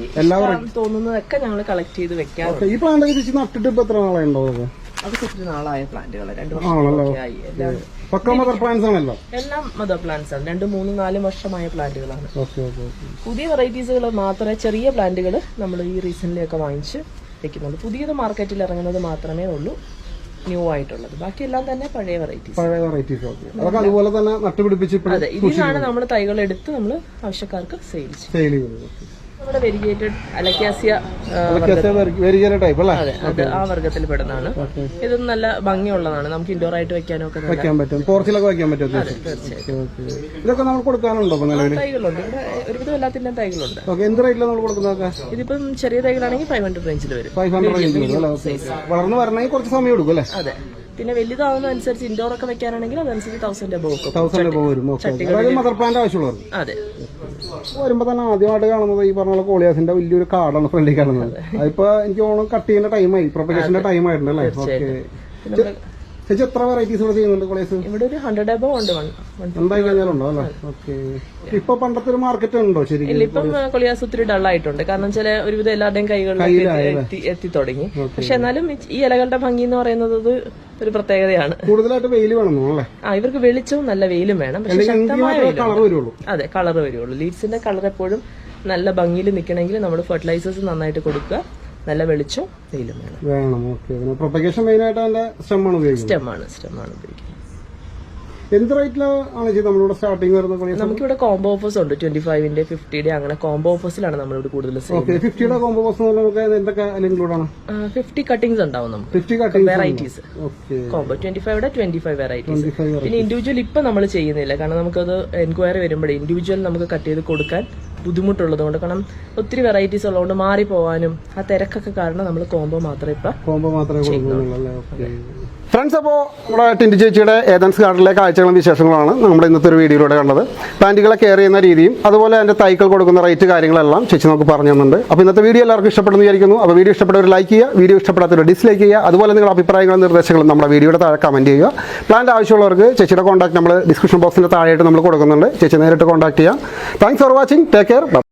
തോന്നുന്നതൊക്കെ ഞങ്ങൾ കളക്ട് ചെയ്ത് വെക്കാം ഈ പ്ലാന്റ് ചേച്ചി നട്ടിട്ട് ഇപ്പൊ എത്ര നാളെ ഉണ്ടോ അത്? അത് ഒത്തിരി നാളായ പ്ലാന്റുകൾ രണ്ടു പ്ലാന്റ്സ് ആണല്ലോ. എല്ലാം മദർ പ്ലാന്റ്സ് ആണ്. രണ്ട് മൂന്ന് നാല് വർഷമായ പ്ലാന്റുകളാണ്. പുതിയ വെറൈറ്റീസുകൾ മാത്രമേ ചെറിയ പ്ലാന്റുകൾ നമ്മൾ ഈ റീസെന്റ് ഒക്കെ വാങ്ങിച്ച് വെക്കുന്നുള്ളൂ. പുതിയത് മാർക്കറ്റിൽ ഇറങ്ങുന്നത് മാത്രമേ ഉള്ളൂ. ന്യൂ ആയിട്ടുള്ളത്. ബാക്കിയെല്ലാം തന്നെ പഴയ വെറൈറ്റീസ് പഴയ വെറൈറ്റീസ് ഓക്കെ അതൊക്കെ അതുപോലെ തന്നെ നട്ടുപിടിപ്പിച്ച് ഇതിനാണ് നമ്മൾ തൈകൾ എടുത്ത് നമ്മൾ ആവശ്യക്കാർക്ക് സെയിൽ ചെയ്യും സെയിൽ ചെയ്യുന്നത് നമ്മുടെ വെരിഗേറ്റഡ് അലക്കാസിയ ടൈപ്പ് അല്ലേ? അത് ആ വർഗത്തിൽ പെടുന്നതാണ് ഇതും നല്ല ഭംഗിയുള്ളതാണ്. നമുക്ക് ഇൻഡോർ ആയിട്ട് വെക്കാനൊക്കെ വെക്കാൻ പറ്റും. പോർച്ചിലൊക്കെ വെക്കാൻ പറ്റും ഇതൊക്കെ നമ്മൾ കൊടുക്കാനുണ്ടോ നിലവിൽ തൈകളുണ്ട്. ഇവിടെ ഒരുവിധം എല്ലാത്തിന്റെയും തൈകളുണ്ട്. എന്ത് റേറ്റിലാണ് നമ്മൾ കൊടുക്കുന്നതൊക്കെ? ഇതിപ്പം ചെറിയ തൈകളാണെങ്കിൽ ഫൈവ് ഹൺഡ്രഡ് റേഞ്ചിൽ വരും. ഫൈവ് ഹൺഡ്രഡ് റേഞ്ച് വരും വളർന്ന് വരണമെങ്കിൽ കുറച്ച് സമയം എടുക്കും അല്ലേ? അതെ. പിന്നെ വലുതാവുന്ന അനുസരിച്ച് ഇൻഡോർ ഒക്കെ വെക്കാനാണെങ്കിൽ അതനുസരിച്ച് തൗസൻഡ് അബവ് തൗസൻഡ് ഒക്കെ വരും. മദർ പ്ലാന്റ് ആവശ്യമുള്ളവർ അതെ. വരുമ്പോ തന്നെ ആദ്യമായിട്ട് കാണുന്നത് ഈ പറഞ്ഞ കോളിയാസിന്റെ വലിയൊരു കാർഡാണ് ഫ്രണ്ടിൽ കാണുന്നത്. അതിപ്പോ എനിക്ക് ഓണം കട്ട് ചെയ്യുന്ന ടൈമായി പ്രൊപ്പഗേഷന്റെ ടൈം ആയിട്ടുണ്ട് അല്ലേ? ഓക്കെ ചേച്ചി എത്ര വെറൈറ്റീസ് ഇവിടെ ചെയ്യുന്നുണ്ട് കോളേജ് ഇവിടെ ഒരു ഹൺഡ്രഡ് എബോ ഉണ്ട് എന്തായി കഴിഞ്ഞാലുണ്ടോ അല്ലേ? ഓക്കെ ഇപ്പൊ പണ്ടത്തെ ഒരു മാർക്കറ്റ് ഉണ്ടോ ശരിക്കും? ഇപ്പം കൊളിയാസ് ഒത്തിരി ഡൾ ആയിട്ടുണ്ട്. കാരണം ചില ഒരുവിധം എല്ലാവരുടെയും കൈകളിൽ എത്തി തുടങ്ങി. പക്ഷെ എന്നാലും ഈ- ഇലകളുടെ ഭംഗി എന്ന് പറയുന്നത് ഒരു പ്രത്യേകതയാണ്. കൂടുതലായിട്ട് വെയിൽ വേണം അല്ലേ? ആ ഇവർക്ക് വെളിച്ചവും നല്ല വെയിലും വേണം. പക്ഷെ ശക്തമായ വെയിലും അതെ കളർ വരുള്ളൂ. ലീഡ്സിന്റെ കളർ എപ്പോഴും നല്ല ഭംഗിയിൽ നിൽക്കണമെങ്കിൽ നമ്മൾ ഫെർട്ടിലൈസേഴ്സ് നന്നായിട്ട് കൊടുക്കുക. നല്ല വെളിച്ചം വെയിലും വേണം. വേണം ഓക്കെ പ്രൊപ്പഗേഷൻ മെയിൻ ആയിട്ട് അതിന്റെ സ്റ്റെമ്മാണ് ഉപയോഗിക്കുന്നത്. സ്റ്റെമ്മാണ് സ്റ്റെമ്മാണ് ഉപയോഗിക്കുന്നത്. എന്ത് റേറ്റിലാണ് നമ്മളിവിടെ സ്റ്റാർട്ടിംഗ് വരുന്നത് നമുക്കിവിടെ കോംബോ ഓഫേഴ്സ് ഉണ്ട്. ട്വന്റി ഫൈവിന്റെ ഫിഫ്റ്റിയുടെ അങ്ങനെ കോംബോ ഓഫേഴ്സിലാണ് നമ്മളിവിടെ കൂടുതൽ ഫിഫ്റ്റിയുടെ കോംബോ ഓഫേഴ്സ് എന്തൊക്കെ ഇൻക്ലൂഡ് ആണ്? ഫിഫ്റ്റി കട്ടിംഗ്സ് ഉണ്ടാവും നമുക്ക്. ഫിഫ്റ്റി വെറൈറ്റീസ് കോംബോ ട്വന്റി ഫൈവിടെ ട്വന്റി ഫൈവ് വെറൈറ്റീസ് പിന്നെ ഇൻഡിവിജ്വൽ ഇപ്പൊ നമ്മൾ ചെയ്യുന്നില്ല. കാരണം നമുക്കത് എൻക്വയറി വരുമ്പോഴേ ഇൻഡിവിജ്വൽ നമുക്ക് കട്ട് ചെയ്ത് കൊടുക്കാൻ ബുദ്ധിമുട്ടുള്ളത് കൊണ്ട് കാരണം ഒത്തിരി വെറൈറ്റീസ് ഉള്ളതുകൊണ്ട് മാറി പോവാനും ആ തിരക്കൊക്കെ കാരണം നമ്മൾ കോംബോ മാത്രമേ ഇപ്പം കോമ്പോ മാത്രമേ കൊടുക്കുന്നുള്ളൂ ഫ്രണ്ട്സ് അപ്പോൾ നമ്മുടെ ടിൻഡി ചേച്ചിയുടെ ഏതൻസ് ഗാർഡനിലെ കാഴ്ചകളും വിശേഷങ്ങളാണ് നമ്മുടെ ഇന്നത്തെ ഒരു വീഡിയോയിലൂടെ കണ്ടത്. പ്ലാന്റുകളെ കെയർ ചെയ്യുന്ന രീതിയും അതുപോലെ അതിന്റെ തൈകൾ കൊടുക്കുന്ന റേറ്റ് കാര്യങ്ങളെല്ലാം ചേച്ചി നമുക്ക് പറഞ്ഞു തന്നുണ്ട് അപ്പോൾ ഇന്നത്തെ വീഡിയോ എല്ലാവർക്കും ഇഷ്ടപ്പെടുന്നു വിചാരിക്കുന്നു. അപ്പോൾ വീഡിയോ ഇഷ്ടപ്പെട്ടവർ ലൈക്ക് ചെയ്യുക വീഡിയോ ഇഷ്ടപ്പെടാത്തവർ ഡിസ്ലൈക്ക് ചെയ്യുക അതുപോലെ നിങ്ങളുടെ അഭിപ്രായങ്ങളും നിർദ്ദേശങ്ങളും നമ്മുടെ വീഡിയോയുടെ താഴെ കമന്റ് ചെയ്യുക. പ്ലാന്റ് ആവശ്യമുള്ളവർക്ക് ചേച്ചിയുടെ കോൺടാക്ട് നമ്മൾ ഡിസ്ക്രിപ്ഷൻ ബോക്സിന്റെ താഴെയായിട്ട് നമ്മൾ കൊടുക്കുന്നുണ്ട്. ചേച്ചി നേരിട്ട് കോൺടാക്ട് ചെയ്യാം. Thanks for watching take care